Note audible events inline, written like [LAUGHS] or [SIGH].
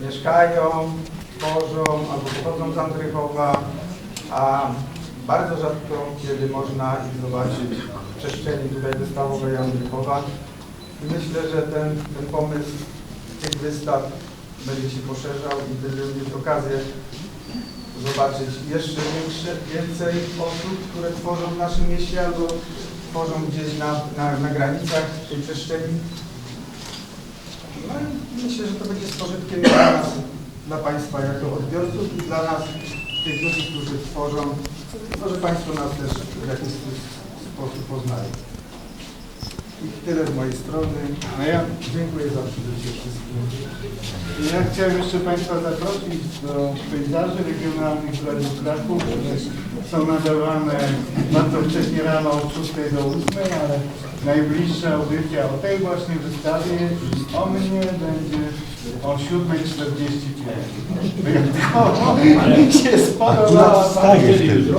mieszkają, tworzą albo pochodzą z Andrychowa, a bardzo rzadko kiedy można ich zobaczyć w przestrzeni tutaj wystawowej Andrychowa. I myślę, że ten, ten pomysł tych wystaw będzie się poszerzał i będziemy mieć okazję zobaczyć jeszcze większe, więcej osób, które tworzą w naszym mieście albo tworzą gdzieś na, na, na granicach tej przestrzeni. No myślę, że to będzie z pożytkiem dla nas, dla Państwa jako odbiorców i dla nas, tych ludzi, którzy tworzą, no, że Państwo nas też w jakiś sposób poznają. I tyle z mojej strony. A ja, Dziękuję za przybycie wszystkim. ja chciałem jeszcze Państwa zaprosić do pejzaży regionalnych w Radiu Kraków, które są nadawane bardzo wcześnie rano od 6 do 8, ale najbliższa audycja o tej właśnie wystawie i o mnie będzie o 7.45. [LAUGHS] Wyjątkowo mi się spodobała. Wstaje wtedy.